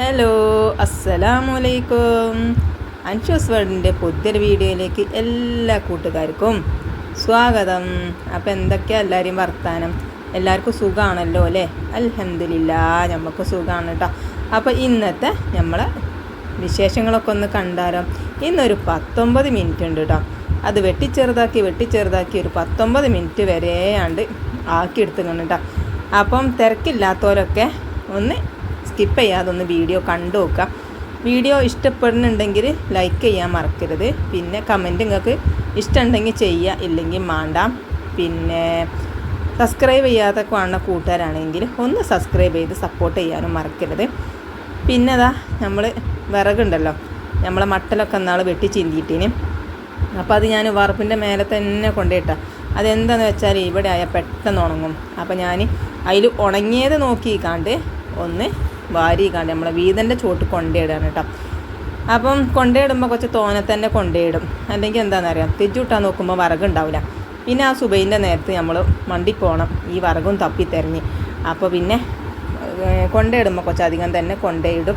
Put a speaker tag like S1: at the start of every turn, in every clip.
S1: Hello അസ്സലാമലൈക്കും അൻഷോസ് വേൾഡിന്റെ പുതിയൊരു വീഡിയോയിലേക്ക് എല്ലാ കൂട്ടുകാർക്കും സ്വാഗതം. അപ്പോൾ എന്തൊക്കെയാണ് എല്ലാവരെയും വർത്താനം? എല്ലാവർക്കും സുഖമാണല്ലോ അല്ലേ? അലഹമില്ല നമുക്ക് സുഖമാണ് കേട്ടോ അപ്പോൾ ഇന്നത്തെ നമ്മളെ വിശേഷങ്ങളൊക്കെ ഒന്ന് കണ്ടാലോ? ഇന്നൊരു പത്തൊമ്പത് മിനിറ്റ് ഉണ്ട് കേട്ടോ അത് വെട്ടിച്ചെറുതാക്കി വെട്ടിച്ചെറുതാക്കി ഒരു പത്തൊമ്പത് മിനിറ്റ് വരെയാണ്ട് ആക്കി എടുത്തുകൊണ്ട് കേട്ടോ അപ്പം തിരക്കില്ലാത്തവരൊക്കെ ഒന്ന് സ്കിപ്പ് ചെയ്യാതെ ഒന്ന് വീഡിയോ കണ്ടു നോക്കുക. വീഡിയോ ഇഷ്ടപ്പെടുന്നുണ്ടെങ്കിൽ ലൈക്ക് ചെയ്യാൻ മറക്കരുത്. പിന്നെ കമന്റ് നിങ്ങൾക്ക് ഇഷ്ടമുണ്ടെങ്കിൽ ചെയ്യുക ഇല്ലെങ്കിൽ മാണ്ടാം. പിന്നെ സബ്സ്ക്രൈബ് ചെയ്യാതെ കാണുന്ന കൂട്ടുകാരാണെങ്കിൽ ഒന്ന് സബ്സ്ക്രൈബ് ചെയ്ത് സപ്പോർട്ട് ചെയ്യാനും മറക്കരുത്. പിന്നെ അതാ നമ്മൾ വിറകുണ്ടല്ലോ. നമ്മളെ മട്ടലൊക്കെ നാൾ വെട്ടി ചിന്തിയിട്ടിന്. അപ്പോൾ അത് ഞാൻ വറുപ്പിന്റെ മേലെ തന്നെ കൊണ്ടുപോയിട്ട. അതെന്താണെന്ന് വെച്ചാൽ ഇവിടെ ആയാൽ പെട്ടെന്ന് ഉണങ്ങും. അപ്പോൾ ഞാൻ അതിൽ ഉണങ്ങിയത് നോക്കിക്കാണ്ട് ഒന്ന് വാരിക്കാണ്ട് നമ്മളെ വീതന്റെ ചോട്ട് കൊണ്ടേയിടാണ് കേട്ടോ. അപ്പം കൊണ്ടേയിടുമ്പോൾ കുറച്ച് തോനെ തന്നെ കൊണ്ടേയിടും. അല്ലെങ്കിൽ എന്താണെന്നറിയാം തെജുട്ടാൻ നോക്കുമ്പോൾ വിറകുണ്ടാവില്ല പിന്നെ ആ സുബൈന്റെ നേരത്ത് നമ്മൾ മണ്ടി പോകണം ഈ വിറകും തപ്പി തെരഞ്ഞ്. അപ്പോൾ പിന്നെ കൊണ്ടിടുമ്പോൾ കുറച്ച് അധികം തന്നെ കൊണ്ടേയിടും.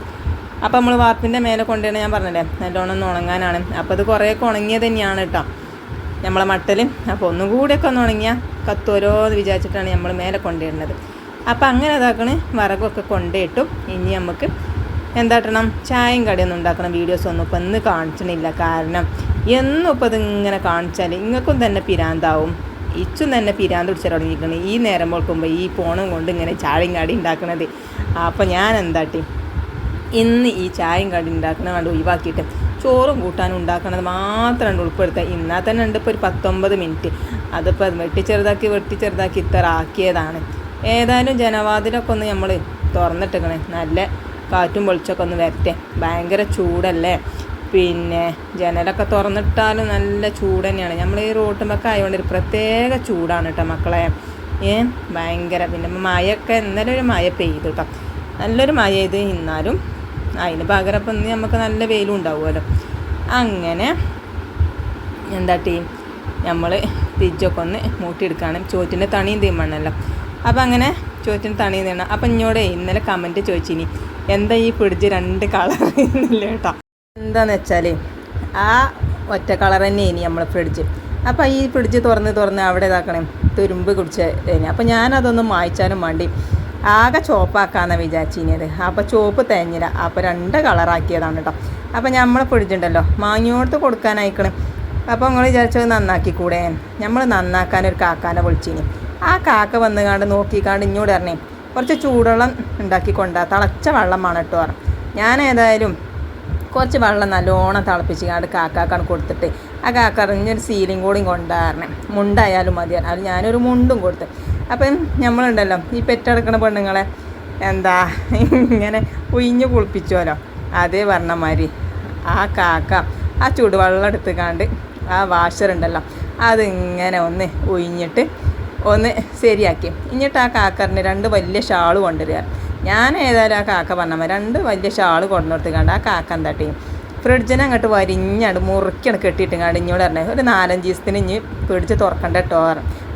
S1: അപ്പോൾ നമ്മൾ വാർപ്പിന്റെ മേലെ കൊണ്ടുവരണ ഞാൻ പറഞ്ഞില്ലേ? നല്ലോണം ഒന്ന് ഉണങ്ങാനാണ്. അപ്പോൾ അത് കുറേയൊക്കെ ഉണങ്ങിയത് തന്നെയാണ് കേട്ടോ. നമ്മളെ മട്ടലും. അപ്പോൾ ഒന്നും കൂടെയൊക്കെ ഒന്ന് ഉണങ്ങിയാൽ കത്തോരോ എന്ന് വിചാരിച്ചിട്ടാണ് നമ്മൾ മേലെ കൊണ്ടുവരുന്നത് അപ്പോൾ അങ്ങനെ ഇതാക്കണേ. വിറകൊക്കെ കൊണ്ടിട്ടും ഇനി നമുക്ക് എന്താട്ടണം? ചായയും കടയൊന്നും ഉണ്ടാക്കണം. വീഡിയോസ് ഒന്നും ഇപ്പം ഇന്ന് കാണിച്ചണില്ല കാരണം എന്നും ഇപ്പം ഇതിങ്ങനെ കാണിച്ചാൽ നിങ്ങൾക്കും തന്നെ പിരാന്താവും. ഇച്ചും തന്നെ പിരാന്ത് പിടിച്ചാൽ തുടങ്ങിയിരിക്കണം. ഈ നേരം പോൾക്കുമ്പോൾ ഈ ഫോണും കൊണ്ട് ഇങ്ങനെ ചായയും കടി ഉണ്ടാക്കണത്. അപ്പോൾ ഞാൻ എന്താട്ടി? ഇന്ന് ഈ ചായയും കടി ഉണ്ടാക്കണ കണ്ട് ഒഴിവാക്കിയിട്ട് ചോറും കൂട്ടാനും ഉണ്ടാക്കണത് മാത്രം ഉൾപ്പെടുത്തുക ഇന്നാൽ തന്നെ ഉണ്ട് ഇപ്പോൾ ഒരു പത്തൊമ്പത് മിനിറ്റ് അതിപ്പോൾ വെട്ടി ചെറുതാക്കി വെട്ടി ചെറുതാക്കി ഇത്ര ആക്കിയതാണ്. ഏതായാലും ജനവാതിലൊക്കെ ഒന്ന് നമ്മൾ തുറന്നിട്ടിക്കണേ നല്ല കാറ്റും പൊളിച്ചൊക്കെ ഒന്ന് വരട്ടെ. ഭയങ്കര ചൂടല്ലേ? പിന്നെ ജനലൊക്കെ തുറന്നിട്ടാലും നല്ല ചൂട് തന്നെയാണ്. നമ്മൾ ഈ റോട്ടുമൊക്കെ ആയതുകൊണ്ട് ഒരു പ്രത്യേക ചൂടാണ് കേട്ടോ മക്കളെ. ഏ? ഭയങ്കര പിന്നെ മഴയൊക്കെ ഇന്നലെ ഒരു മഴ പെയ്തു കേട്ടോ നല്ലൊരു മഴ ചെയ്ത് ഇന്നാലും അതിന് പകരം ഇപ്പം ഇന്ന് നമുക്ക് നല്ല വെയിലും ഉണ്ടാവുമല്ലോ. അങ്ങനെ എന്താ ടീം? നമ്മൾ തിരിച്ചൊക്കെ ഒന്ന് മൂട്ടിയെടുക്കുകയാണ് ചോറ്റിന്റെ തണിയും തീമണ്ണല്ലോ അപ്പം അങ്ങനെ ചോദിച്ചിട്ട് തണിയുന്നതാണ് തീണം അപ്പം ഇങ്ങോടെ ഇന്നലെ കമന്റ് ചോദിച്ചിനി. എന്താ ഈ ഫ്രിഡ്ജ് രണ്ട് കളർ എന്നില്ല കേട്ടോ എന്താണെന്ന് വെച്ചാൽ ആ ഒറ്റ കളർ തന്നെ ഇനി നമ്മൾ ഫ്രിഡ്ജ് അപ്പോൾ ഈ ഫ്രിഡ്ജ് തുറന്ന് തുറന്ന് അവിടെ ഇതാക്കണേ. തുരുമ്പ് കുടിച്ച് കഴിഞ്ഞു. അപ്പോൾ ഞാനതൊന്നും മായ്ച്ചാലും വേണ്ടി ആകെ ചോപ്പാക്കാന്നാണ് വിചാരിച്ചിനിയത് അപ്പോൾ ചോപ്പ് തേഞ്ഞില്ല അപ്പോൾ രണ്ട് കളറാക്കിയതാണ് കേട്ടോ അപ്പോൾ നമ്മളെ ഉണ്ടല്ലോ. മാങ്ങിയോടത്ത് കൊടുക്കാനായിക്കണം. അപ്പോൾ നിങ്ങൾ വിചാരിച്ചത് നന്നാക്കി കൂടെ നമ്മൾ നന്നാക്കാൻ ഒരു കാക്കാനെ വിളിച്ചിനി. ആ കാക്ക വന്ന് കാണ്ട് നോക്കിക്കാണ്ട് ഇങ്ങോട്ട് പറഞ്ഞേ കുറച്ച് ചൂടുവെള്ളം ഉണ്ടാക്കി കൊണ്ടാ തിളച്ച വെള്ളമാണ് കേട്ടോ ഞാൻ ഏതായാലും കുറച്ച് വെള്ളം നല്ലോണം തിളപ്പിച്ച് കാണ്ട് കാക്കാക്കാണ് കൊടുത്തിട്ട് ആ കാക്ക അറിഞ്ഞൊരു സീലിംഗ് കൂടിയും കൊണ്ടാറണേ മുണ്ടായാലും മതിയാണ് അത് ഞാനൊരു മുണ്ടും കൊടുത്ത്. അപ്പം നമ്മളുണ്ടല്ലോ ഈ പെറ്റെടുക്കണ പെണ്ണുങ്ങളെ എന്താ ഇങ്ങനെ ഉയിഞ്ഞ് കുളിപ്പിച്ചോലോ. അതേ പറഞ്ഞ മാതിരി ആ കാക്ക ആ ചൂടുവെള്ളം എടുത്ത് കാണ്ട് ആ വാഷറുണ്ടല്ലോ അതിങ്ങനെ ഒന്ന് ഉയിഞ്ഞിട്ട് ഒന്ന് ശരിയാക്കി. എന്നിട്ട് ആ കാക്കറിന് രണ്ട് വലിയ ഷാൾ കൊണ്ടുവരിക. ഞാൻ ഏതായാലും ആ കാക്ക പറഞ്ഞാൽ രണ്ട് വലിയ ഷാൾ കൊണ്ടുകൊടുത്ത് കണ്ട് ആ കാക്ക എന്താ ചെയ്യും? ഫ്രിഡ്ജിനെ അങ്ങോട്ട് വരിഞ്ഞാണ്ട് മുറുക്കിയാണ് കെട്ടിയിട്ട് കണ്ട് ഇഞ്ഞോട് പറഞ്ഞത് ഒരു നാലഞ്ച് ദിവസത്തിന് ഇഞ്ഞ് ഫ്രിഡ്ജ് തുറക്കണ്ട കേട്ടോ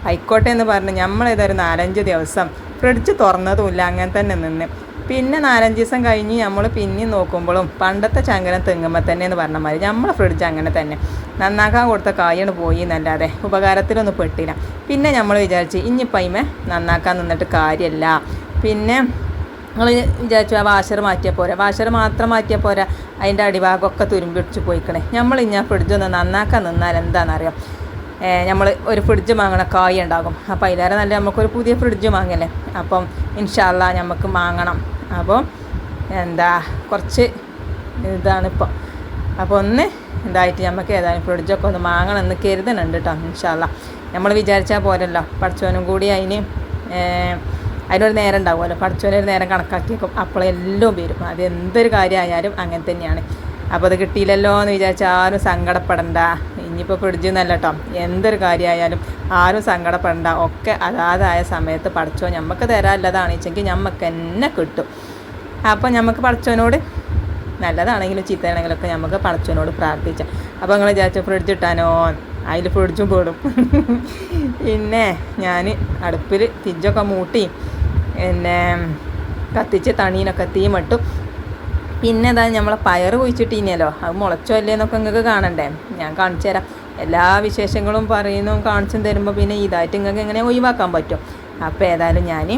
S1: ആയിക്കോട്ടെ എന്ന് പറഞ്ഞ് നമ്മളേതൊരു നാലഞ്ച് ദിവസം ഫ്രിഡ്ജ് തുറന്നതുമില്ല അങ്ങനെ തന്നെ നിന്ന്. പിന്നെ നാലഞ്ച് ദിവസം കഴിഞ്ഞ് നമ്മൾ പിന്നെയും നോക്കുമ്പോഴും പണ്ടത്തെ ചങ്കനം തെങ്ങുമ്പോൾ തന്നെ എന്ന് പറഞ്ഞ മാതിരി നമ്മളെ ഫ്രിഡ്ജ് അങ്ങനെ തന്നെ. നന്നാക്കാൻ കൊടുത്ത കായാണ് പോയി എന്നല്ലാതെ ഉപകാരത്തിലൊന്നും പെട്ടില്ല. പിന്നെ നമ്മൾ വിചാരിച്ച് ഇനിയിപ്പോൾ പൈമ നന്നാക്കാൻ നിന്നിട്ട് കാര്യമല്ല പിന്നെ നിങ്ങൾ വിചാരിച്ചു ആ വാഷർ മാറ്റിയാൽ പോരാ. വാഷർ മാത്രം മാറ്റിയാൽ പോരാ. അതിന്റെ അടിഭാഗമൊക്കെ തുരുമ്പിടിച്ച് പോയിക്കണേ. നമ്മൾ ഇനി ആ ഫ്രിഡ്ജ് ഒന്ന് നന്നാക്കാൻ നിന്നാൽ എന്താണെന്നറിയാം നമ്മൾ ഒരു ഫ്രിഡ്ജ് വാങ്ങണ കായ ഉണ്ടാകും. അപ്പോൾ അതിലേറെ നല്ല നമുക്കൊരു പുതിയ ഫ്രിഡ്ജ് വാങ്ങല്ലേ അപ്പം ഇൻഷാല്ല നമുക്ക് വാങ്ങണം അപ്പോൾ എന്താ കുറച്ച് ഇതാണിപ്പോൾ അപ്പോൾ ഒന്ന് ഇതായിട്ട് നമുക്ക് ഏതായാലും ഫ്രിഡ്ജൊക്കെ ഒന്ന് മാങ്ങണം എന്ന് കരുതുന്നുണ്ട് കേട്ടോ ഇൻഷാല്ല നമ്മൾ വിചാരിച്ചാൽ പോരല്ലോ പഠിച്ചവനും കൂടി അതിന് അതിനൊരു നേരം ഉണ്ടാവുമല്ലോ. പഠിച്ചവനൊരു നേരം കണക്കാക്കി വെക്കും അപ്പോഴെല്ലാം വരും. അത് എന്തൊരു കാര്യമായാലും അങ്ങനെ തന്നെയാണ്. അപ്പോൾ അത് കിട്ടിയില്ലല്ലോ എന്ന് വിചാരിച്ചാൽ ആരും സങ്കടപ്പെടണ്ട. ഇനിയിപ്പോൾ ഫ്രിഡ്ജിൽ എന്നല്ല കേട്ടോ എന്തൊരു കാര്യമായാലും ആരും സങ്കടപ്പെടണ്ട. ഒക്കെ അതാതായ സമയത്ത് പഠിച്ചോ. നമുക്ക് തരാനുള്ളതാണ്. വെച്ചെങ്കിൽ നമുക്ക് തന്നെ കിട്ടും. അപ്പോൾ നമുക്ക് പഠിച്ചവനോട് നല്ലതാണെങ്കിലും ചീത്തയാണെങ്കിലൊക്കെ നമുക്ക് പഠിച്ചവനോട് പ്രാർത്ഥിച്ചാൽ അപ്പോൾ നിങ്ങൾ വിചാരിച്ചു ഫ്രിഡ്ജ് ഇട്ടാനോ? അതിൽ ഫ്രിഡ്ജും പോടും. പിന്നെ ഞാൻ അടുപ്പിൽ തിരിച്ചൊക്കെ മൂട്ടി. പിന്നെ കത്തിച്ച് തണീനൊക്കെ തീ മട്ടും. പിന്നെ അതാ നമ്മളെ പയർ കുഴിച്ചിട്ടിനല്ലോ. അത് മുളച്ചോ അല്ലേ എന്നൊക്കെ നിങ്ങൾക്ക് കാണണ്ടേ? ഞാൻ കാണിച്ചു തരാം. എല്ലാ വിശേഷങ്ങളും പറയുന്നു കാണിച്ചും തരുമ്പോൾ പിന്നെ ഇതായിട്ട് നിങ്ങൾക്ക് എങ്ങനെ ഒഴിവാക്കാൻ പറ്റും. അപ്പോൾ ഏതായാലും ഞാൻ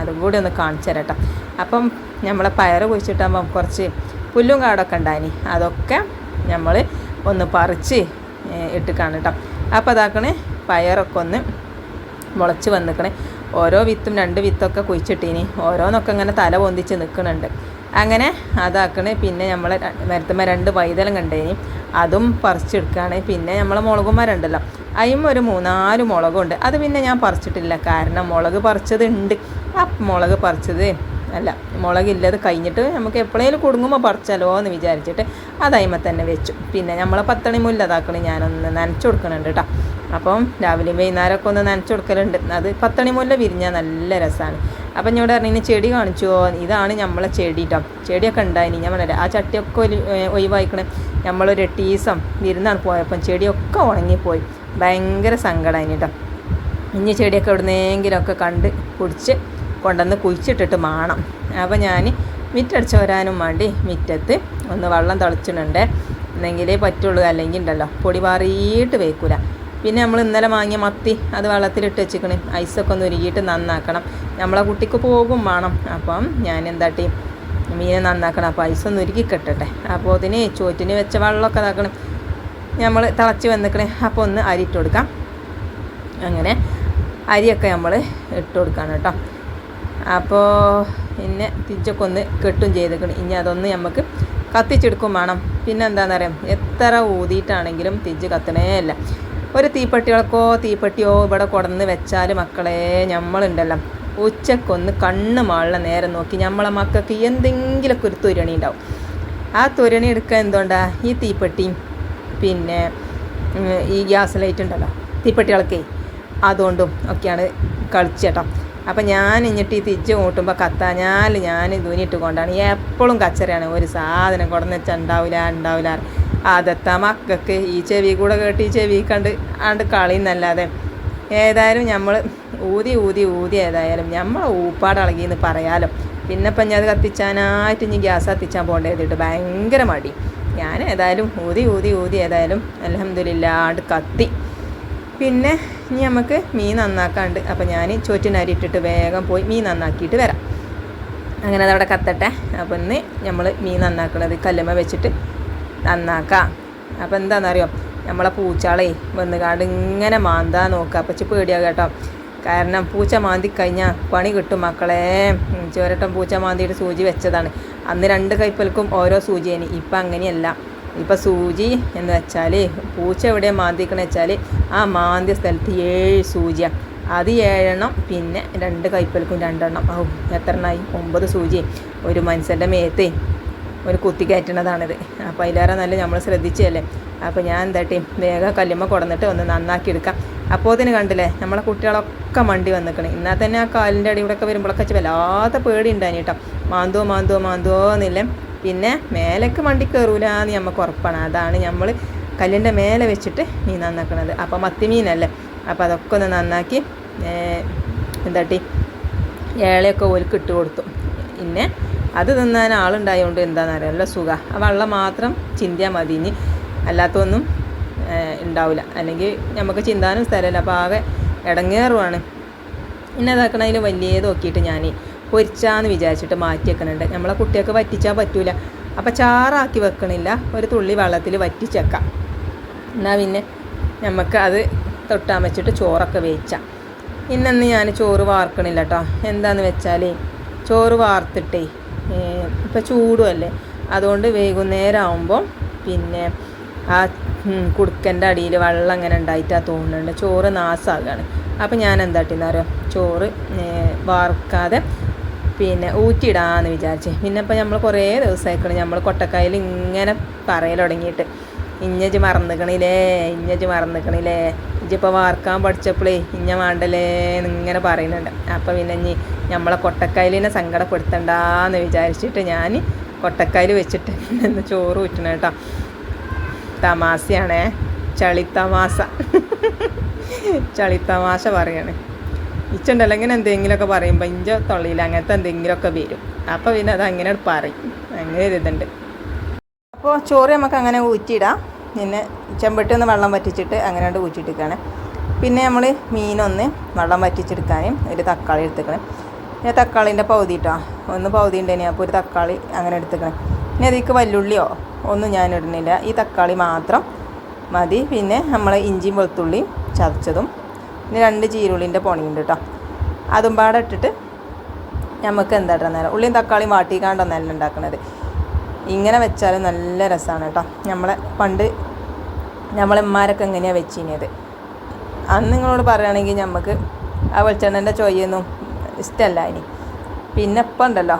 S1: അതും കൂടി ഒന്ന് കാണിച്ചു തരട്ടെ. അപ്പം നമ്മളെ പയർ കുഴിച്ചിട്ടാകുമ്പം കുറച്ച് പുല്ലും കാടൊക്കെ ഉണ്ടായിനി. അതൊക്കെ നമ്മൾ ഒന്ന് പറിച്ച് ഇട്ട് കേട്ടോ അപ്പോൾ അതാക്കണേ പയറൊക്കെ ഒന്ന് മുളച്ച് വന്നിക്കണേ. ഓരോ വിത്തും രണ്ട് വിത്തൊക്കെ കുഴിച്ചിട്ടീനി. ഓരോന്നൊക്കെ ഇങ്ങനെ തല പൊന്തിച്ച് നിൽക്കുന്നുണ്ട് അങ്ങനെ അതാക്കണേ. പിന്നെ നമ്മൾ നേരത്തെ രണ്ട് വൈതലം കണ്ടേനി. അതും പറിച്ചെടുക്കുകയാണ് പിന്നെ നമ്മളെ മുളകും അതിലും ഒരു മൂന്നാൽ മുളകുണ്ട്. അത് പിന്നെ ഞാൻ പറിച്ചിട്ടില്ല. കാരണം മുളക് പറിച്ചത് ഉണ്ട് ആ മുളക് പറിച്ചത് അല്ല മുളകില്ലത് കഴിഞ്ഞിട്ട് നമുക്ക് എപ്പോഴേലും കുടുങ്ങുമ്പോൾ പറിച്ചാലോ എന്ന് വിചാരിച്ചിട്ട് അതായ്മ തന്നെ വെച്ചു. പിന്നെ നമ്മളെ പത്തണി മുല്ല അതാക്കണി ഞാനൊന്ന് നനച്ചു കൊടുക്കണുണ്ട് കേട്ടോ അപ്പം രാവിലെയും വൈകുന്നേരമൊക്കെ ഒന്ന് നനച്ചു കൊടുക്കലുണ്ട്. അത് പത്തണി മുല്ല വിരിഞ്ഞാൽ നല്ല രസമാണ് അപ്പം ഞാൻ ഇവിടെ പറഞ്ഞു ചെടി കാണിച്ചോ. ഇതാണ് നമ്മളെ ചെടി കേട്ടോ ചെടിയൊക്കെ ഉണ്ടായിനി. ഞാൻ പറഞ്ഞില്ല ആ ചട്ടിയൊക്കെ ഒരു ഒഴിവായിക്കണേ. നമ്മളൊരു ടീസം വിരുന്നാണ് പോയപ്പം ചെടിയൊക്കെ ഉണങ്ങിപ്പോയി. ഭയങ്കര സങ്കടമായി കേട്ടോ ഇനി ചെടിയൊക്കെ എവിടുന്നെങ്കിലുമൊക്കെ കണ്ട് കുടിച്ച് കൊണ്ടുവന്ന് കുഴിച്ചിട്ടിട്ട് മാണം. അപ്പോൾ ഞാൻ മിറ്റടിച്ച് വരാനും വേണ്ടി മിറ്റത്ത് ഒന്ന് വെള്ളം തളിച്ചിട്ടുണ്ട്. എന്നെങ്കിലേ പറ്റുള്ളൂ. അല്ലെങ്കിൽ ഉണ്ടല്ലോ പൊടി പാറിയിട്ട് വേക്കൂല പിന്നെ നമ്മൾ ഇന്നലെ വാങ്ങിയ മത്തി അത് വെള്ളത്തിലിട്ട് വെച്ചിക്കണേ ഐസൊക്കെ ഒന്ന് ഉരുകിയിട്ട് നന്നാക്കണം. നമ്മളെ കുട്ടിക്ക് പോകും വേണം. അപ്പം ഞാൻ എന്താട്ടി മീനെ നന്നാക്കണം. അപ്പോൾ ഒന്ന് ഉരുക്കി കെട്ടട്ടെ. അപ്പോൾ അതിന് ചോറ്റിന് വെച്ച വെള്ളമൊക്കെ ഇതാക്കണം. നമ്മൾ തിളച്ച് വന്നിക്കണേ. അപ്പോൾ ഒന്ന് അരി ഇട്ട് കൊടുക്കാം. അങ്ങനെ അരിയൊക്കെ നമ്മൾ ഇട്ട് കൊടുക്കണം കേട്ടോ. അപ്പോൾ പിന്നെ തിരിച്ചൊക്കെ ഒന്ന് കെട്ടും ചെയ്തേക്കണം. ഇനി അതൊന്ന് നമുക്ക് കത്തിച്ചെടുക്കും വേണം. പിന്നെ എന്താണെന്നറിയാം? എത്ര ഊതിയിട്ടാണെങ്കിലും തിരിച്ച് കത്തണേ അല്ല ഒരു തീപ്പെട്ടികൾക്കോ തീപ്പെട്ടിയോ ഇവിടെ കൊടന്ന് വെച്ചാൽ മക്കളെ നമ്മളുണ്ടല്ലോ ഉച്ചക്കൊന്ന് കണ്ണ് മാളിലെ നേരം നോക്കി നമ്മളെ മക്കൾക്ക് എന്തെങ്കിലുമൊക്കെ ഒരു തുരണി ഉണ്ടാവും. ആ തുരണി എടുക്കാൻ എന്തുകൊണ്ടാ? ഈ തീപ്പെട്ടി പിന്നെ ഈ ഗ്യാസ് ലൈറ്റ് ഉണ്ടല്ലോ തീപ്പെട്ടികളൊക്കെ അതുകൊണ്ടും ഒക്കെയാണ് കളിച്ചേട്ടോ അപ്പം ഞാൻ ഇഞ്ഞിട്ട് ഈ തിജ്ജ് കൂട്ടുമ്പോൾ കത്താഞ്ഞാൽ ഞാൻ ധൂനിട്ട് കൊണ്ടാണ് എപ്പോഴും കച്ചറയാണ്. ഒരു സാധനം കൊടന്ന് വെച്ചാൽ ഉണ്ടാവില്ല ഉണ്ടാവില്ല അതെത്താ മക്കൾക്ക് ഈ ചെവി കൂടെ കേട്ട് ഈ ചെവി കണ്ട് ആണ്ട് കളിന്നല്ലാതെ. ഏതായാലും നമ്മൾ ഊതി ഊതി ഊതി ഏതായാലും നമ്മൾ ഊപ്പാട് ഇളകിയെന്ന് പറയാലോ. പിന്നെ ഇപ്പം ഞാൻ അത് കത്തിച്ചാനായിട്ട് ഇനി ഗ്യാസ് കത്തിച്ചാൻ പോകേണ്ടതിട്ട് ഭയങ്കര മടി. ഞാൻ ഏതായാലും ഊതി ഊതി ഊതി ഏതായാലും അലഹമില്ലാണ്ട് കത്തി. പിന്നെ ഇനി നമുക്ക് മീൻ നന്നാക്കാണ്ട് അപ്പോൾ ഞാൻ ചോറ്റിനരി ഇട്ടിട്ട് വേഗം പോയി മീൻ നന്നാക്കിയിട്ട് വരാം. അങ്ങനെ അതവിടെ കത്തട്ടെ. അപ്പോൾ ഇന്ന് നമ്മൾ മീൻ നന്നാക്കണത് കല്ലുമ്മ വെച്ചിട്ട് നന്നാക്കാം. അപ്പോൾ എന്താണെന്നറിയോ നമ്മളെ പൂച്ചാളെ വന്നുകാണ്ട് ഇങ്ങനെ മാന്താ നോക്കുക അപ്പച്ച് പേടിയാ കേട്ടോ. കാരണം പൂച്ച മാന്തി കഴിഞ്ഞാൽ പണി കിട്ടും മക്കളെ. ചോരട്ടം പൂച്ച മാന്തിയിട്ട് സൂചി വെച്ചതാണ്. അന്ന് രണ്ട് കൈപ്പൽക്കും ഓരോ സൂചിയേനി. ഇപ്പം അങ്ങനെയല്ല. ഇപ്പം സൂചി എന്ന് വെച്ചാൽ പൂച്ച എവിടെ മാന്തിക്കണ വെച്ചാൽ ആ മാന്തിയ സ്ഥലത്ത് ഏഴ് സൂചിയാണ് അത് ഏഴെണ്ണം പിന്നെ രണ്ട് കൈപ്പൽക്കും രണ്ടെണ്ണം. ഓ എത്ര എണ്ണമായി ഒമ്പത് സൂചി ഒരു മനുഷ്യന്റെ മേത്തേ ഒരു കുത്തി കയറ്റണതാണിത് അപ്പോൾ അതിലേറെ നല്ല നമ്മൾ ശ്രദ്ധിച്ചല്ലേ? അപ്പോൾ ഞാൻ എന്താട്ടി വേഗം കല്ലുമ്മ കൊടുന്നിട്ട് ഒന്ന് നന്നാക്കി എടുക്കാം. അപ്പോൾ അതിന് കണ്ടില്ലേ നമ്മളെ കുട്ടികളൊക്കെ മണ്ടി വന്നിക്കണേ. എന്നാൽ തന്നെ ആ കാലിന്റെ അടിയിലൊക്കെ വരുമ്പോഴൊക്കെ വല്ലാത്ത പേടി ഉണ്ടായി കേട്ടോ മാന്തോ മാന്തോ മാന്തോ എന്നില്ലേ? പിന്നെ മേലേക്ക് മണ്ടി കയറൂല എന്ന് നമുക്ക് ഉറപ്പാണ്. അതാണ് നമ്മൾ കല്ലിന്റെ മേലെ വെച്ചിട്ട് മീൻ നന്നാക്കണത്. അപ്പോൾ മത്തിമീനല്ലേ? അപ്പോൾ അതൊക്കെ ഒന്ന് നന്നാക്കി എന്താട്ടി ഏളയൊക്കെ ഒരുക്കിട്ട് കൊടുത്തു. പിന്നെ അത് തിന്നാൻ ആളുണ്ടായതുകൊണ്ട് എന്താണെന്നറിയാം നല്ല സുഖം. ആ വെള്ളം മാത്രം ചിന്തിയാൽ മതി ഇനി. അല്ലാത്തൊന്നും ഉണ്ടാവില്ല അല്ലെങ്കിൽ നമുക്ക് ചിന്താനും സ്ഥലമില്ല. അപ്പോൾ ആകെ ഇടങ്ങേറുവാണ് പിന്നെ അതാക്കണതിൽ വലിയത് നോക്കിയിട്ട് ഞാൻ പൊരിച്ചാന്ന് വിചാരിച്ചിട്ട് മാറ്റി വെക്കുന്നുണ്ട് നമ്മളെ കുട്ടികൾക്ക് വറ്റിച്ചാൽ പറ്റൂല. അപ്പോൾ ചാറാക്കി വെക്കണില്ല. ഒരു തുള്ളി വെള്ളത്തിൽ വറ്റിച്ചേക്കാം എന്നാൽ പിന്നെ നമുക്ക് അത് തൊട്ടാൻ വെച്ചിട്ട് ചോറൊക്കെ വേവിച്ചാം. ഇന്നന്ന് ഞാൻ ചോറ് വാർക്കണില്ല കേട്ടോ എന്താന്ന് വെച്ചാൽ ചോറ് വാർത്തിട്ടേ ഇപ്പോൾ ചൂടുമല്ലേ അതുകൊണ്ട് വൈകുന്നേരം ആകുമ്പോൾ പിന്നെ ആ കുടുക്കന്റെ അടിയിൽ വെള്ളം അങ്ങനെ ഉണ്ടായിട്ട് ആ തോന്നുന്നുണ്ട്. ചോറ് നാസാകുകയാണ് അപ്പോൾ ഞാൻ എന്താ അറിയാം? ചോറ് വാർക്കാതെ പിന്നെ ഊറ്റിയിടാന്ന് വിചാരിച്ച്. പിന്നെ ഇപ്പം നമ്മൾ കുറേ ദിവസമായിക്കണം നമ്മൾ കൊട്ടക്കായൽ ഇങ്ങനെ പറയൽ തുടങ്ങിയിട്ട് ഇഞ്ഞജ് മറന്നിക്കണില്ലേ? ഇഞ്ഞജ് മറന്നിക്കണില്ലേ? ഇജിപ്പോൾ വാർക്കാൻ പഠിച്ചപ്പോഴേ ഇഞ്ഞ വേണ്ടല്ലേ എന്നിങ്ങനെ പറയുന്നുണ്ട്. അപ്പോൾ പിന്നെ ഇനി നമ്മളെ കൊട്ടക്കായലിനെ സങ്കടപ്പെടുത്തണ്ടെന്ന് വിചാരിച്ചിട്ട് ഞാൻ കൊട്ടക്കായൽ വെച്ചിട്ട് ഇന്ന് ചോറ് ഊറ്റണം കേട്ടോ. തമാശയാണേ. ചളിത്തമാശ. ചളിത്തമാശ പറയാണ്. ഇച്ചുണ്ടല്ലോ ഇങ്ങനെ എന്തെങ്കിലുമൊക്കെ പറയുമ്പോൾ ഇഞ്ച തൊള്ളിയിൽ അങ്ങനത്തെ എന്തെങ്കിലുമൊക്കെ വരും. അപ്പോൾ പിന്നെ അത് അങ്ങനെ പറയും. അങ്ങനെ ഒരു ഇതുണ്ട് അപ്പോൾ ചോറ് നമുക്ക് അങ്ങനെ ഊറ്റിയിടാം പിന്നെ ചെമ്പട്ടി ഒന്ന് വെള്ളം വറ്റിച്ചിട്ട് അങ്ങനെ കൊണ്ട് ഊറ്റിയിട്ടിരിക്കുകയാണ് പിന്നെ നമ്മൾ മീനൊന്ന് വെള്ളം വറ്റിച്ചെടുക്കാനും ഒരു തക്കാളി എടുത്തേക്കണം. പിന്നെ തക്കാളിന്റെ പകുതി ഇട്ടോ? ഒന്ന് പകുതി ഉണ്ടെങ്കിൽ അപ്പോൾ ഒരു തക്കാളി അങ്ങനെ എടുത്തേക്കണം. പിന്നെ അതിലേക്ക് വല്ലുള്ളിയോ ഒന്നും ഞാൻ ഇടുന്നില്ല. ഈ തക്കാളി മാത്രം മതി. പിന്നെ നമ്മൾ ഇഞ്ചിയും വെളുത്തുള്ളിയും ചതച്ചതും പിന്നെ രണ്ട് ചീരുള്ളിന്റെ പൊണിയുണ്ട് കേട്ടോ. അതും പാടെ ഇട്ടിട്ട് നമുക്ക് എന്താ ഇടാൻ നേരം ഉള്ളിയും തക്കാളിയും വാട്ടിക്കാണ്ടൊന്നല്ല ഉണ്ടാക്കണത്. ഇങ്ങനെ വെച്ചാൽ നല്ല രസമാണ് കേട്ടോ നമ്മളെ പണ്ട് നമ്മളെമ്മാരൊക്കെ എങ്ങനെയാണ് വെച്ചിനത്. അന്ന് നിങ്ങളോട് പറയുകയാണെങ്കിൽ നമുക്ക് ആ വെളിച്ചെണ്ണന്റെ ചൊയ്യൊന്നും ഇഷ്ടമല്ല ഇനി. പിന്നെ ഇപ്പം ഉണ്ടല്ലോ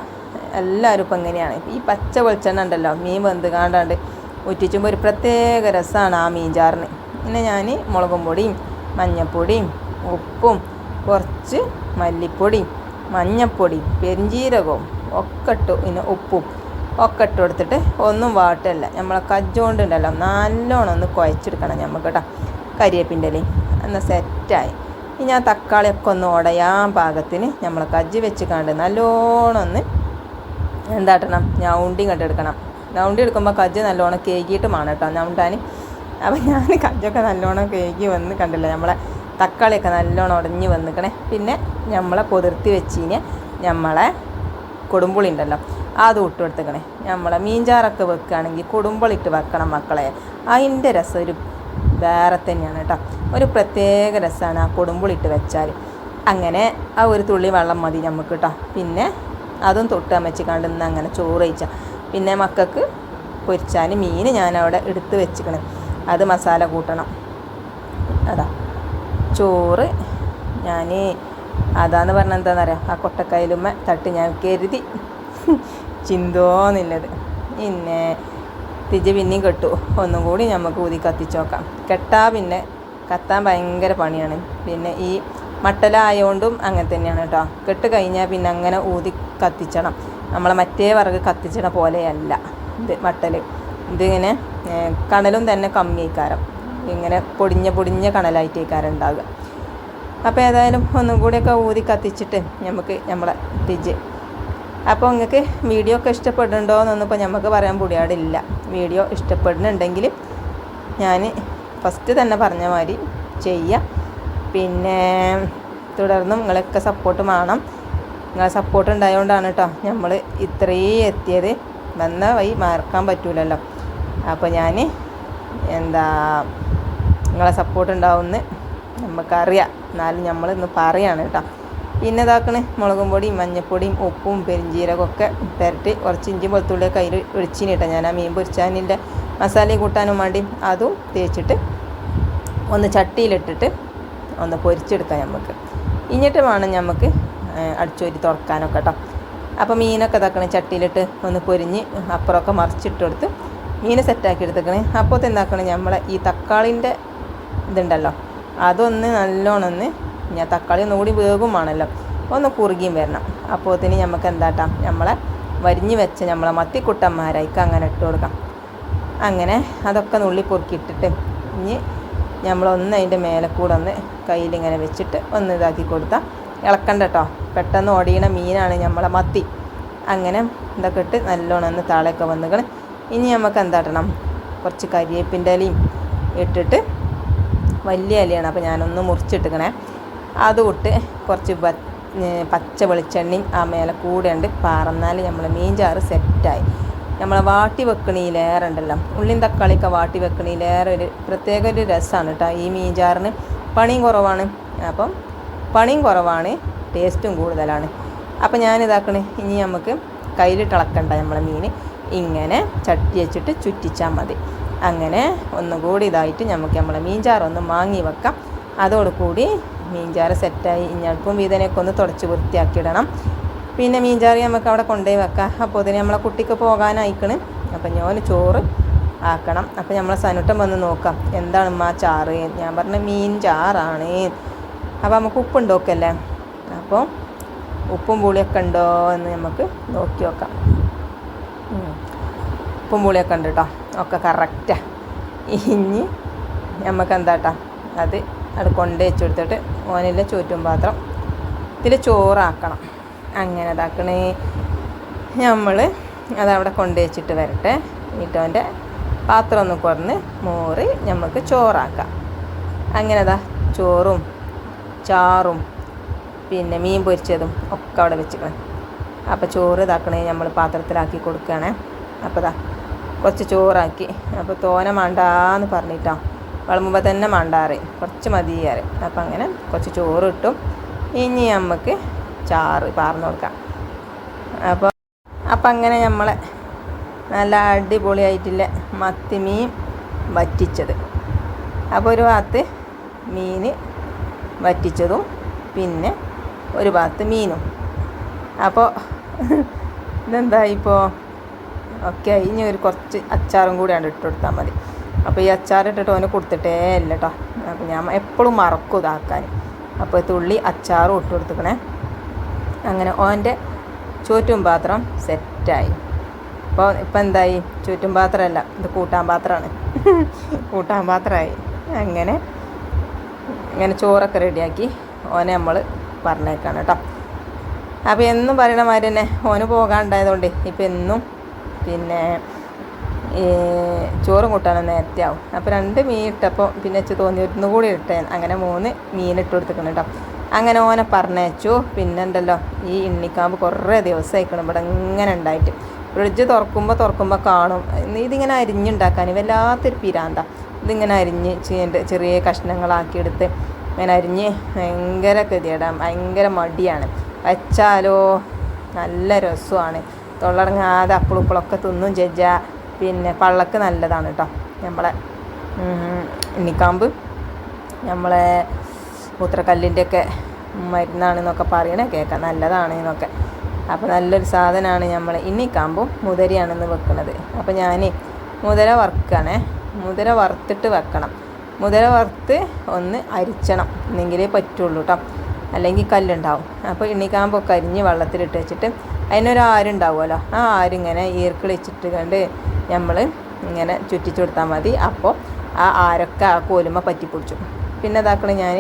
S1: എല്ലാവരും ഇപ്പം എങ്ങനെയാണ്? ഈ പച്ച വെളിച്ചെണ്ണ ഉണ്ടല്ലോ മീൻ വെന്ത് കാണ്ടാണ്ട് ഉറ്റിച്ചുമ്പോൾ ഒരു പ്രത്യേക രസമാണ് ആ മീൻ ചാറിന് പിന്നെ ഞാൻ മുളകും പൊടിയും മഞ്ഞൾപ്പൊടിയും ഉപ്പും കുറച്ച് മല്ലിപ്പൊടിയും മഞ്ഞൾപ്പൊടിയും പെരിഞ്ചീരകവും ഒക്കെ ഇട്ടു. പിന്നെ ഉപ്പും. ഒക്കെ ഇട്ട് കൊടുത്തിട്ട് ഒന്നും വാട്ടല്ല. നമ്മളെ കജ്ജോണ്ടുണ്ടല്ലോ നല്ലോണം ഒന്ന് കുഴച്ചെടുക്കണം നമുക്ക് കേട്ടോ കരിയേപ്പിന്റെ ഇലയും എന്നാൽ സെറ്റായി. ഇനി ആ തക്കാളിയൊക്കെ ഒന്ന് ഉടയാൻ പാകത്തിന് നമ്മൾ കജ്ജി വെച്ച് കണ്ട് നല്ലോണം ഒന്ന് എന്താട്ടണം? ഞൗണ്ടി കണ്ടെടുക്കണം ഞൗണ്ടി എടുക്കുമ്പോൾ കജ്ജ് നല്ലോണം കേകിയിട്ട് വേണം കേട്ടോ ഞൗണ്ടാൻ അപ്പം ഞാൻ കജ്ജൊക്കെ നല്ലോണം കേകി വന്ന് കണ്ടില്ല? നമ്മളെ തക്കാളിയൊക്കെ നല്ലോണം ഉടഞ്ഞ് വന്നിക്കണേ. പിന്നെ നമ്മളെ പൊതിർത്തി വെച്ചിന് നമ്മളെ കൊടുമ്പുളി ഉണ്ടല്ലോ. അത് ഇട്ട് കൊടുത്തേക്കണേ. നമ്മളെ മീൻചാറൊക്കെ വെക്കുകയാണെങ്കിൽ കുടുംബളിട്ട് വെക്കണം മക്കളെ. അതിന്റെ രസം ഒരു വേറെ തന്നെയാണ് കേട്ടോ. ഒരു പ്രത്യേക രസമാണ് ആ കുടുംബളിട്ട് വെച്ചാൽ. അങ്ങനെ ആ ഒരു തുള്ളി വെള്ളം മതി നമുക്ക് കേട്ടോ. പിന്നെ അതും തൊട്ട് അമ്മച്ച് നിന്ന് അങ്ങനെ ചോറ് കഴിച്ചാൽ പിന്നെ മക്കൾക്ക് പൊരിച്ചാൽ മീൻ ഞാൻ അവിടെ എടുത്ത് വെച്ചിക്കണം. അത് മസാല കൂട്ടണം. അതാ. ചോറ് ഞാൻ അതാന്ന് പറഞ്ഞാൽ എന്താണെന്നറിയാം ആ കൊട്ടക്കയിലുമ്മ തട്ട് ഞാൻ കരുതി. ചിന്തോന്നുള്ളത് പിന്നെ തിജ് പിന്നെയും കെട്ടു. ഒന്നും കൂടി നമുക്ക് ഊതി കത്തിച്ചോക്കാം കെട്ടാ പിന്നെ കത്താൻ ഭയങ്കര പണിയാണ്. പിന്നെ ഈ മട്ടലായതുകൊണ്ടും അങ്ങനെ തന്നെയാണ് കേട്ടോ. കെട്ട് കഴിഞ്ഞാൽ പിന്നെ അങ്ങനെ ഊതി കത്തിച്ചണം. നമ്മളെ മറ്റേ വറക് കത്തിച്ചണ പോലെയല്ല ഇത് മട്ടൽ ഇതിങ്ങനെ കണലും തന്നെ കമ്മിയേക്കാരം. ഇങ്ങനെ പൊടിഞ്ഞ പൊടിഞ്ഞ കണലായിട്ടേക്കാരം ഉണ്ടാവുക. അപ്പോൾ ഏതായാലും ഒന്നും കൂടിയൊക്കെ ഊതി കത്തിച്ചിട്ട് നമുക്ക് നമ്മളെ തിജ് അപ്പോൾ നിങ്ങൾക്ക് വീഡിയോ ഒക്കെ ഇഷ്ടപ്പെടുന്നുണ്ടോ എന്നൊന്നും ഇപ്പോൾ നമുക്ക് പറയാൻ പൊടിയാടില്ല. വീഡിയോ ഇഷ്ടപ്പെടുന്നുണ്ടെങ്കിൽ ഞാൻ ഫസ്റ്റ് തന്നെ പറഞ്ഞ മാതിരി ചെയ്യുക പിന്നെ തുടർന്നും നിങ്ങളൊക്കെ സപ്പോർട്ട് വേണം. നിങ്ങളെ സപ്പോർട്ട് ഉണ്ടായതുകൊണ്ടാണ് കേട്ടോ നമ്മൾ ഇത്രയും എത്തിയത്. വന്ന വഴി മറക്കാൻ പറ്റൂലല്ലോ. അപ്പോൾ ഞാൻ എന്താ നിങ്ങളെ സപ്പോർട്ട് ഉണ്ടാവുമെന്ന് നമുക്കറിയാം എന്നാലും നമ്മൾ ഇന്ന് പറയാണ് കേട്ടോ പിന്നെ ഇതാക്കണ് മുളകും പൊടിയും മഞ്ഞപ്പൊടിയും ഉപ്പും പെരിഞ്ചീരകമൊക്കെ പുരട്ടി കുറച്ച് ഇഞ്ചി വെളുത്തുള്ളിയൊക്കെ അതിൽ ഒഴിച്ചിന് കേട്ടോ ഞാൻ ആ മീൻ പൊരിച്ചാനിന്റെ മസാലയും കൂട്ടാനും വേണ്ടി അതും തേച്ചിട്ട് ഒന്ന് ചട്ടിയിലിട്ടിട്ട് ഒന്ന് പൊരിച്ചെടുക്കാം നമുക്ക് ഇനിയിട്ട് വേണം നമുക്ക് അടിച്ചോരി തുറക്കാനൊക്കെ കേട്ടോ അപ്പോൾ മീനൊക്കെ ഇതാക്കണേ ചട്ടിയിലിട്ട് ഒന്ന് പൊരിഞ്ഞ് അപ്പുറമൊക്കെ മറിച്ചിട്ട് കൊടുത്ത് മീനെ സെറ്റാക്കി എടുത്തേക്കണേ. അപ്പോൾ എന്താക്കണേ? നമ്മളെ ഈ തക്കാളിന്റെ ഇതുണ്ടല്ലോ അതൊന്ന് നല്ലോണം ഒന്ന് ഞാൻ തക്കാളി ഒന്നുകൂടി ആണല്ലോ. ഒന്ന് കുറുകിയും വരണം. അപ്പോത്തിന് നമുക്ക് എന്താട്ടാം? നമ്മളെ വരിഞ്ഞു വെച്ച നമ്മളെ മത്തിക്കുട്ടന്മാരായിക്ക് അങ്ങനെ ഇട്ട് കൊടുക്കാം. അങ്ങനെ അതൊക്കെ നുള്ളി പൊറുക്കിയിട്ടിട്ട് ഇനി നമ്മളൊന്ന് അതിന്റെ മേലെ കൂടെ ഒന്ന് കയ്യിലിങ്ങനെ വെച്ചിട്ട് ഒന്ന് ഇതാക്കി കൊടുത്താൽ ഇളക്കണ്ട കേട്ടോ പെട്ടെന്ന് ഓടിയണ മീനാണ് നമ്മളെ മത്തി. അങ്ങനെ ഇതൊക്കെ ഇട്ട് നല്ലോണം ഒന്ന് താളെയൊക്കെ വന്നിക്കണം. ഇനി നമുക്ക് എന്താട്ടണം? കുറച്ച് കരിയേപ്പിന്റെ ഇലയും ഇട്ടിട്ട് വലിയ ഇലയാണ്. അപ്പോൾ ഞാനൊന്ന് മുറിച്ചിട്ടിക്കണേ അതും ഇട്ട് കുറച്ച് പച്ച വെളിച്ചെണ്ണയും ആ മേലെ കൂടെ ഉണ്ട് പാറന്നാൽ നമ്മൾ മീൻ ചാറ് സെറ്റായി. നമ്മൾ വാട്ടി വെക്കണീലേറെ ഉണ്ടല്ലോ. ഉള്ളിയും തക്കാളിയൊക്കെ വാട്ടി വെക്കണീലേറെ ഒരു പ്രത്യേക ഒരു രസമാണ് കേട്ടോ ഈ മീൻ ചാറിന് പണിയും കുറവാണ്. അപ്പം പണിയും കുറവാണ് ടേസ്റ്റും കൂടുതലാണ്. അപ്പം ഞാനിതാക്കണേ ഇനി നമുക്ക് കയ്യിലിട്ട് ഇളക്കണ്ട നമ്മളെ മീൻ ഇങ്ങനെ ചട്ടി വെച്ചിട്ട് ചുറ്റിച്ചാൽ മതി. അങ്ങനെ ഒന്നുകൂടി ഇതായിട്ട് നമുക്ക് നമ്മളെ മീൻചാറൊന്ന് മാങ്ങി വെക്കാം. അതോടുകൂടി മീൻചാറ് സെറ്റായി. ഇഞ്ഞടുപ്പും വീതനയൊക്കെ ഒന്ന് തുടച്ച് വൃത്തിയാക്കിയിടണം. പിന്നെ മീൻചാറ് നമുക്ക് അവിടെ കൊണ്ടുപോയി വെക്കാം. അപ്പോൾ ഇതിന് നമ്മളെ കുട്ടിക്ക് പോകാനായിക്കണ്. അപ്പം ഞാൻ ചോറ് ആക്കണം. അപ്പം നമ്മളെ സനുട്ടം വന്ന് നോക്കാം. എന്താണ് ഉമ്മ ചാറ്? ഞാൻ പറഞ്ഞ മീൻ ചാറാണ്. അപ്പോൾ നമുക്ക് ഉപ്പുണ്ടോക്കല്ലേ അപ്പോൾ ഉപ്പും പുളിയൊക്കെ ഉണ്ടോ എന്ന് നമുക്ക് നോക്കി നോക്കാം. ഉപ്പും പുളിയൊക്കെ ഉണ്ട് കേട്ടോ ഒക്കെ കറക്റ്റാണ് ഇനി നമുക്ക് എന്താട്ടാ? അത് അത് കൊണ്ട് വെച്ച് കൊടുത്തിട്ട് ഓനിലെ ചുറ്റും പാത്രം ഇതിൽ ചോറാക്കണം. അങ്ങനെ ഇതാക്കണേ. നമ്മൾ അതവിടെ കൊണ്ടുവച്ചിട്ട് വരട്ടെ. എന്നിട്ടവന്റെ പാത്രം ഒന്ന് കുറന്ന് മോറി നമുക്ക് ചോറാക്കാം. അങ്ങനെ അതാ ചോറും ചാറും പിന്നെ മീൻ പൊരിച്ചതും ഒക്കെ അവിടെ വെച്ചിക്കണം അപ്പോൾ ചോറ് ഇതാക്കണേ നമ്മൾ പാത്രത്തിലാക്കി കൊടുക്കുകയാണേ അപ്പോൾ ഇതാ കുറച്ച് ചോറാക്കി. അപ്പോൾ തോന വേണ്ടാന്ന് പറഞ്ഞിട്ടോ വിളമ്പുമ്പോൾ തന്നെ മണ്ടാറ്. കുറച്ച് മതിയാറി അപ്പം അങ്ങനെ കുറച്ച് ചോറ് ഇട്ടും ഇനി നമുക്ക് ചാറ് പാർന്നു കൊടുക്കാം. അപ്പോൾ അപ്പം അങ്ങനെ നമ്മളെ നല്ല അടിപൊളിയായിട്ടില്ല മത്തി മീൻ വറ്റിച്ചത്. അപ്പോൾ ഒരു ഭാഗത്ത് മീൻ വറ്റിച്ചതും പിന്നെ ഒരു ഭാഗത്ത് മീനും. അപ്പോൾ ഇതെന്താ ഇപ്പോൾ ഓക്കെ ഇനി ഒരു കുറച്ച് അച്ചാറും കൂടിയാണ് ഇട്ട് കൊടുത്താൽ മതി. അപ്പോൾ ഈ അച്ചാർ ഇട്ടിട്ട് ഓന് കൊടുത്തിട്ടേ ഇല്ല കേട്ടോ അപ്പോൾ ഞാൻ എപ്പോഴും മറക്കും ഇതാക്കാൻ. അപ്പോൾ തുള്ളി അച്ചാറും ഇട്ട് കൊടുത്തിക്കണേ. അങ്ങനെ ഓന്റെ ചുറ്റും പാത്രം സെറ്റായി. അപ്പോൾ ഇപ്പം എന്തായി? ചുറ്റും പാത്രമല്ല ഇത് കൂട്ടാൻ പാത്രമാണ്. കൂട്ടാൻ പാത്രമായി. അങ്ങനെ ഇങ്ങനെ ചോറൊക്കെ റെഡിയാക്കി ഓനെ നമ്മൾ പറഞ്ഞേക്കാണ് കേട്ടോ. അപ്പോൾ എന്നും പറയണ മാതിരി തന്നെ ഓന് പോകാണ്ടായതുകൊണ്ട് ഇപ്പം എന്നും പിന്നെ ചോറും കൂട്ടാനും നേരത്തെ ആവും അപ്പോൾ രണ്ട് മീൻ ഇട്ടപ്പോൾ പിന്നെ വെച്ച് തോന്നി ഒന്നും കൂടി ഇട്ടേ. അങ്ങനെ മൂന്ന് മീൻ ഇട്ട് കൊടുത്തിക്കണം കേട്ടോ അങ്ങനെ ഓനെ പറഞ്ഞയച്ചു. പിന്നെ ഉണ്ടല്ലോ ഈ ഇണ്ണിക്കാമ്പ് കുറേ ദിവസം അയക്കണം ഇവിടെ ഇങ്ങനെ ഉണ്ടായിട്ട് ഫ്രിഡ്ജ് തുറക്കുമ്പോൾ തുറക്കുമ്പോൾ കാണും. ഇതിങ്ങനെ അരിഞ്ഞുണ്ടാക്കാൻ വല്ലാത്തൊരു പിരാന്ത. ഇതിങ്ങനെ അരിഞ്ഞ് ചെറിയ കഷ്ണങ്ങളാക്കിയെടുത്ത് ഇങ്ങനെ അരിഞ്ഞ് ഭയങ്കര ഗതിയിടാം ഭയങ്കര മടിയാണ്. വെച്ചാലോ നല്ല രസമാണ്. തൊള്ളടങ്ങാതെ അപ്പളുപ്പളൊക്കെ തിന്നും ജജ്ജ. പിന്നെ പള്ളക്ക് നല്ലതാണ് കേട്ടോ നമ്മളെ എണ്ണിക്കാമ്പ് നമ്മളെ മൂത്രക്കല്ലിന്റെയൊക്കെ മരുന്നാണെന്നൊക്കെ പറയണേ കേൾക്കാം നല്ലതാണ് എന്നൊക്കെ അപ്പോൾ നല്ലൊരു സാധനമാണ് നമ്മൾ ഇന്നിക്കാമ്പും മുതിരയാണെന്ന് വെക്കുന്നത് അപ്പോൾ ഞാൻ മുതിര വറുക്കുകയാണേ മുതിര വറുത്തിട്ട് വെക്കണം. മുതിര വറുത്ത് ഒന്ന് അരിച്ചണം. എന്നെങ്കിലേ പറ്റുള്ളൂ കേട്ടോ അല്ലെങ്കിൽ കല്ലുണ്ടാവും. അപ്പോൾ ഇണ്ണിക്കാമ്പൊക്കെ അരിഞ്ഞ് വെള്ളത്തിലിട്ട് വെച്ചിട്ട് അതിനൊരു ആരുണ്ടാവുമല്ലോ. ആ ആരിങ്ങനെ ഈർക്കിളിച്ചിട്ട് കണ്ട് നമ്മൾ ഇങ്ങനെ ചുറ്റിച്ചു കൊടുത്താൽ മതി. അപ്പോൾ ആ ആരൊക്കെ ആ കോലുമ പറ്റിപ്പിടിച്ചു. പിന്നെ ഇതാക്കണം ഞാൻ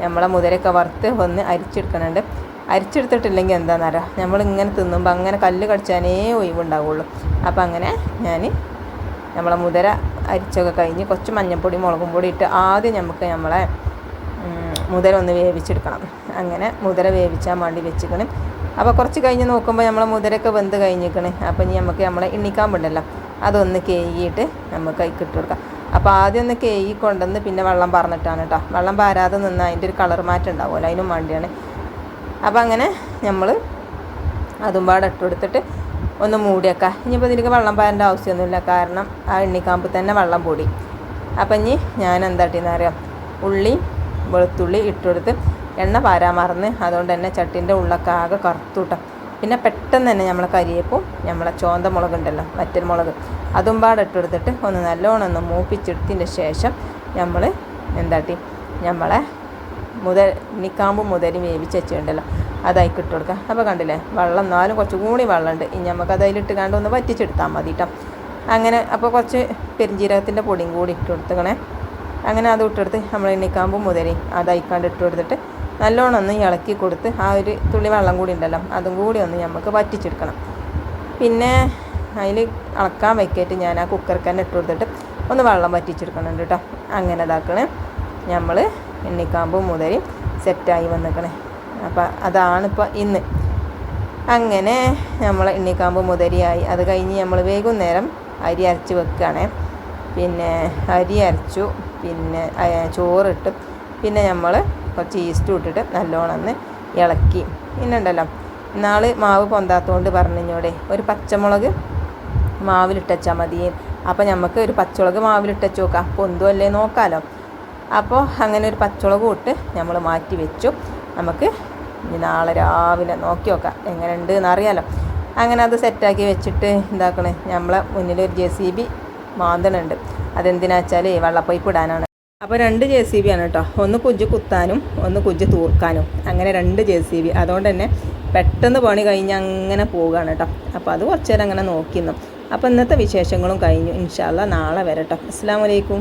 S1: നമ്മളെ മുതിരൊക്കെ വറുത്ത് ഒന്ന് അരിച്ചെടുക്കണുണ്ട്. അരിച്ചെടുത്തിട്ടില്ലെങ്കിൽ എന്താണെന്നറിയാം നമ്മളിങ്ങനെ തിന്നുമ്പോൾ അങ്ങനെ കല്ല് കടിച്ചാനേ ഒഴിവുണ്ടാവുള്ളൂ. അപ്പോൾ അങ്ങനെ ഞാൻ നമ്മളെ മുതിര അരിച്ചൊക്കെ കഴിഞ്ഞ് കുറച്ച് മഞ്ഞൾപ്പൊടി മുളകും പൊടി ഇട്ട് ആദ്യം നമുക്ക് നമ്മളെ മുതിര ഒന്ന് വേവിച്ചെടുക്കണം. അങ്ങനെ മുതല വേവിച്ചാൽ വേണ്ടി വെച്ചിക്കണം അപ്പോൾ കുറച്ച് കഴിഞ്ഞ് നോക്കുമ്പോൾ നമ്മളെ മുതലൊക്കെ വെന്ത് കഴിഞ്ഞിരിക്കണ്. അപ്പോൾ ഇനി നമുക്ക് നമ്മളെ ഇണ്ണിക്കാമ്പുണ്ടല്ലോ അതൊന്ന് കേയിട്ട് നമുക്ക് അതിൽ കൊടുക്കാം. അപ്പോൾ ആദ്യം ഒന്ന് കേയി കൊണ്ടുവന്ന് പിന്നെ വെള്ളം പറഞ്ഞിട്ടാണ് കേട്ടോ. വെള്ളം പാരാതെ നിന്ന് അതിന്റെ ഒരു കളർ മാറ്റം ഉണ്ടാവുമല്ലോ അതിനും വേണ്ടിയാണ്. അപ്പോൾ അങ്ങനെ നമ്മൾ അതും പാടെ ഇട്ട് കൊടുത്തിട്ട് ഒന്ന് മൂടിയേക്കാം. ഇനിയിപ്പോൾ ഇതിലേക്ക് വെള്ളം പാരേണ്ട ആവശ്യമൊന്നുമില്ല കാരണം ആ എണ്ണിക്കാമ്പ് തന്നെ വെള്ളം പൊടി. അപ്പം ഇനി ഞാൻ എന്താ അറിയാം? ഉള്ളി വെളുത്തുള്ളി ഇട്ടെടുത്ത് എണ്ണ പാരാൻ മറന്ന് അതുകൊണ്ട് തന്നെ ചട്ടിന്റെ ഉള്ളൊക്കെ ആകെ കറുത്തുട്ടം പിന്നെ പെട്ടെന്ന് തന്നെ നമ്മളെ കരിയേപ്പും നമ്മളെ ചോന്ത മുളക് ഉണ്ടല്ലോ വറ്റൽ മുളക് അതും പാടെ ഇട്ടെടുത്തിട്ട് ഒന്ന് നല്ലോണം ഒന്ന് മൂപ്പിച്ചെടുത്തതിന്റെ ശേഷം നമ്മൾ എന്താട്ടി നമ്മളെ മുതൽ നിക്കാമ്പും മുതലും വേവിച്ച് വെച്ചിട്ടുണ്ടല്ലോ അതായി ഇട്ട് കൊടുക്കുക. അപ്പോൾ കണ്ടില്ലേ വെള്ളം നാലും കുറച്ചും കൂടി വെള്ളമുണ്ട്. ഇനി നമുക്ക് അത് അതിലിട്ട് കണ്ട് ഒന്ന് വറ്റിച്ചെടുത്താൽ മതി കേട്ടോ അങ്ങനെ അപ്പോൾ കുറച്ച് പെരിഞ്ജീരകത്തിന്റെ പൊടിയും കൂടി ഇട്ട് കൊടുത്തക്കണേ അങ്ങനെ അത് ഇട്ടെടുത്ത് നമ്മൾ എണ്ണിക്കാമ്പും മുതലയും അത് അയക്കാണ്ട് ഇട്ട് കൊടുത്തിട്ട് നല്ലോണം ഒന്ന് ഇളക്കി കൊടുത്ത് ആ ഒരു തുള്ളി വെള്ളം കൂടി ഉണ്ടല്ലോ അതും കൂടി ഒന്ന് നമുക്ക് വറ്റിച്ചെടുക്കണം. പിന്നെ അതിൽ ഇളക്കാൻ വയ്ക്കായിട്ട് ഞാൻ ആ കുക്കർക്ക് തന്നെ ഇട്ട് കൊടുത്തിട്ട് ഒന്ന് വെള്ളം വറ്റിച്ചെടുക്കണുണ്ട് കേട്ടോ അങ്ങനെ ഇതാക്കണേ. നമ്മൾ എണ്ണിക്കാമ്പും മുതലും സെറ്റായി വന്നിക്കണേ. അപ്പം അതാണിപ്പോൾ ഇന്ന്. അങ്ങനെ നമ്മൾ എണ്ണിക്കാമ്പ് മുതരിയായി അത് കഴിഞ്ഞ് നമ്മൾ വൈകുന്നേരം അരി അരച്ച് വെക്കുകയാണേ പിന്നെ അരി അരച്ചു പിന്നെ ചോറിട്ട് പിന്നെ നമ്മൾ കുറച്ച് ഈസ്റ്റും ഇട്ടിട്ട് നല്ലോണം ഒന്ന് ഇളക്കി. പിന്നെ ഉണ്ടല്ലോ നാൾ മാവ് പൊന്താത്തതുകൊണ്ട് പറഞ്ഞോടെ ഒരു പച്ചമുളക് മാവിലിട്ടച്ചാൽ മതി. അപ്പോൾ നമുക്ക് ഒരു പച്ചമുളക് മാവിലിട്ടച്ച് നോക്കാം. പൊന്തുമല്ലേ നോക്കാമല്ലോ അപ്പോൾ അങ്ങനെ ഒരു പച്ചമുളക് ഇട്ട് നമ്മൾ മാറ്റി വെച്ചു. നമുക്ക് ഇനി നാളെ രാവിലെ നോക്കി നോക്കാം. എങ്ങനെയുണ്ട് എന്നറിയാമല്ലോ അങ്ങനെ അത് സെറ്റാക്കി വെച്ചിട്ട് എന്താക്കണേ? നമ്മളെ മുന്നിൽ ഒരു ജെ സി ബി മാന്തണുണ്ട്. അതെന്തിനാ വെച്ചാൽ വെള്ളപ്പൊയ്പ്പ് ഇടാനാണ് അപ്പോൾ രണ്ട് ജെ സി ബി ആണ് കേട്ടോ ഒന്ന് കുജ്ജ് കുത്താനും ഒന്ന് കുജ്ജ് തൂർക്കാനും. അങ്ങനെ രണ്ട് ജെ സി ബി. അതുകൊണ്ട് തന്നെ പെട്ടെന്ന് പണി കഴിഞ്ഞ് അങ്ങനെ പോവുകയാണ് കേട്ടോ അപ്പോൾ അത് കുറച്ച് നേരം അങ്ങനെ നോക്കിയിരുന്നു അപ്പോൾ ഇന്നത്തെ വിശേഷങ്ങളും കഴിഞ്ഞു. ഇൻഷാല്ല നാളെ വരട്ടോ അസ്സാം വലൈക്കും